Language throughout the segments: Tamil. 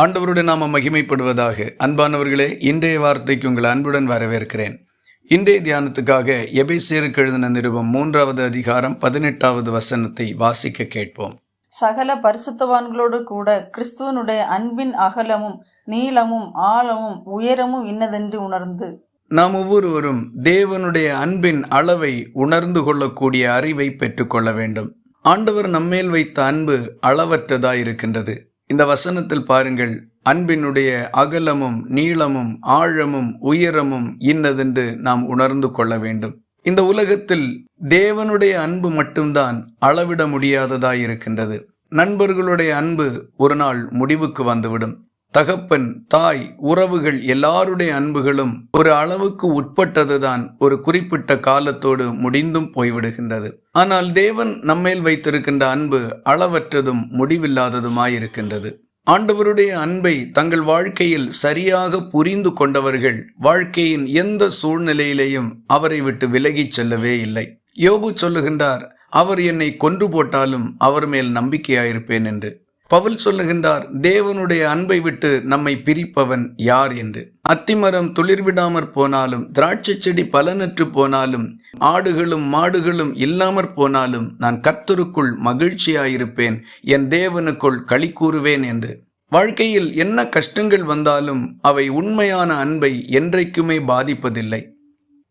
ஆண்டவருடைய நாம மகிமைப்படுவதாக அன்பானவர்களே இன்றைய வார்த்தைக்கு உங்கள் அன்புடன் வரவேற்கிறேன். இன்றைய தியானத்துக்காக எபேசியருக்கு எழுதின நிருபம் மூன்றாவது அதிகாரம் பதினெட்டாவது வசனத்தை வாசிக்க கேட்போம். சகல பரிசுத்தவான்களோடு கூட கிறிஸ்துவனுடைய அன்பின் அகலமும் நீளமும் ஆழமும் உயரமும் இன்னதென்று உணர்ந்து. நாம் ஒவ்வொருவரும் தேவனுடைய அன்பின் அளவை உணர்ந்து கொள்ளக்கூடிய அறிவை பெற்றுக்கொள்ள வேண்டும். ஆண்டவர் நம்மேல் வைத்த அன்பு அளவற்றதாய் இருக்கின்றது இந்த வசனத்தில் பாருங்கள் அன்பினுடைய அகலமும் நீளமும் ஆழமும் உயரமும் இன்னதென்று நாம் உணர்ந்து கொள்ள வேண்டும். இந்த உலகத்தில் தேவனுடைய அன்பு மட்டும்தான் அளவிட முடியாததாய் இருக்கின்றது நண்பர்களுடைய அன்பு ஒரு நாள் முடிவுக்கு வந்துவிடும். தகப்பன் தாய் உறவுகள் எல்லாருடைய அன்புகளும் ஒரு அளவுக்கு உட்பட்டதுதான் ஒரு குறிப்பிட்ட காலத்தோடு முடிந்தும் போய்விடுகின்றது. ஆனால் தேவன் நம்மேல் வைத்திருக்கின்ற அன்பு அளவற்றதும் முடிவில்லாததுமாயிருக்கின்றது. ஆண்டவருடைய அன்பை தங்கள் வாழ்க்கையில் சரியாக புரிந்து கொண்டவர்கள் வாழ்க்கையின் எந்த சூழ்நிலையிலேயும் அவரை விட்டு விலகிச் செல்லவே இல்லை. யோபு சொல்லுகின்றார் அவர் என்னை கொன்று போட்டாலும் அவர் மேல் நம்பிக்கையாயிருப்பேன் என்று. பவுல் சொல்லுகின்றார் தேவனுடைய அன்பை விட்டு நம்மை பிரிப்பவன் யார் என்று? அத்திமரம் துளிர்விடாமற் போனாலும் திராட்சை செடி பலனற்று போனாலும் ஆடுகளும் மாடுகளும் இல்லாமற் போனாலும் நான் கர்த்தருக்குள் மகிழ்ச்சியாயிருப்பேன் என் தேவனுக்குள் களி கூறுவேன் என்று. வாழ்க்கையில் என்ன கஷ்டங்கள் வந்தாலும் அவை உண்மையான அன்பை என்றைக்குமே பாதிப்பதில்லை.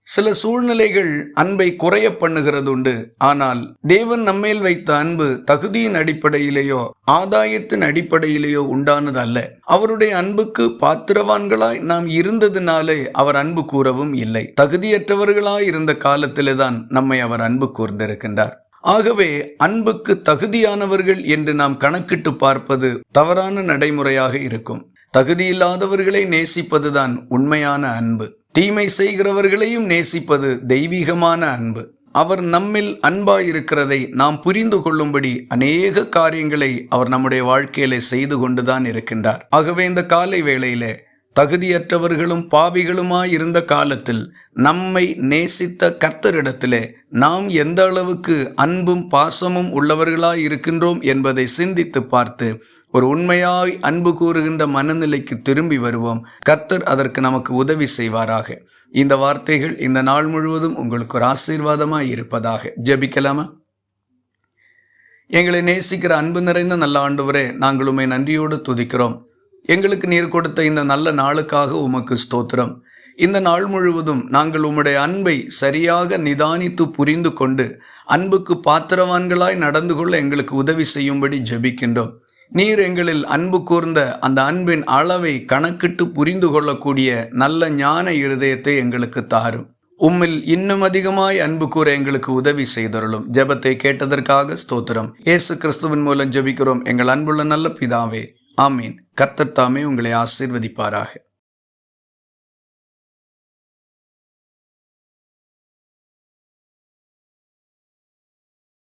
சில சூழ்நிலைகள் அன்பை குறைய பண்ணுகிறது உண்டு ஆனால் தேவன் நம்மேல் வைத்த அன்பு தகுதியின் அடிப்படையிலேயோ ஆதாயத்தின் அடிப்படையிலேயோ உண்டானது அல்ல அவருடைய அன்புக்கு பாத்திரவான்களாய் நாம் இருந்ததினாலே அவர் அன்பு கூறவும் இல்லை. தகுதியற்றவர்களாய் இருந்த காலத்திலேதான் நம்மை அவர் அன்பு கூர்ந்திருக்கின்றார். ஆகவே அன்புக்கு தகுதியானவர்கள் என்று நாம் கணக்கிட்டு பார்ப்பது தவறான நடைமுறையாக இருக்கும். தகுதியில்லாதவர்களை நேசிப்பதுதான் உண்மையான அன்பு. தீமை செய்கிறவர்களையும் நேசிப்பது தெய்வீகமான அன்பு. அவர் நம்மில் அன்பாயிருக்கிறதை நாம் புரிந்து கொள்ளும்படி அநேக காரியங்களை அவர் நம்முடைய வாழ்க்கையில செய்து கொண்டுதான் இருக்கின்றார். ஆகவே இந்த காலை வேளையிலே தகுதியற்றவர்களும் பாவிகளுமாய் இருந்த காலத்தில் நம்மை நேசித்த கர்த்தரிடத்திலே நாம் எந்த அளவுக்கு அன்பும் பாசமும் உள்ளவர்களாய் இருக்கின்றோம் என்பதை சிந்தித்து பார்த்து ஒரு உண்மையாய் அன்பு கூறுகின்ற மனநிலைக்கு திரும்பி வருவோம். கத்தர் அதற்கு நமக்கு உதவி செய்வாராக. இந்த வார்த்தைகள் இந்த நாள் முழுவதும் உங்களுக்கு ஒரு ஆசீர்வாதமாக இருப்பதாக. ஜெபிக்கலாமா? எங்களை நேசிக்கிற அன்பு நிறைந்த நல்ல ஆண்டவரே நாங்கள் உண்மை நன்றியோடு துதிக்கிறோம். எங்களுக்கு நீர் கொடுத்த இந்த நல்ல நாளுக்காக உமக்கு ஸ்தோத்திரம். இந்த நாள் முழுவதும் நாங்கள் உம்முடைய அன்பை சரியாக நிதானித்து புரிந்து கொண்டு அன்புக்கு பாத்திரவான்களாய் நடந்து கொள்ள எங்களுக்கு உதவி செய்யும்படி ஜெபிக்கின்றோம். நீர் எங்களில் அன்பு கூர்ந்த அந்த அன்பின் அளவை கணக்கிட்டு புரிந்து கொள்ளக்கூடிய நல்ல ஞான இருதயத்தை எங்களுக்கு தாரும். உம்மில் இன்னும் அதிகமாய் அன்பு கூற எங்களுக்கு உதவி செய்தருளும். ஜெபத்தை கேட்டதற்காக ஸ்தோத்திரம். இயேசு கிறிஸ்துவின் மூலம் ஜெபிக்கிறோம். எங்கள் அன்புள்ள நல்ல பிதாவே. ஆமீன். கர்த்தர் தாமே உங்களை ஆசீர்வதிப்பாராக.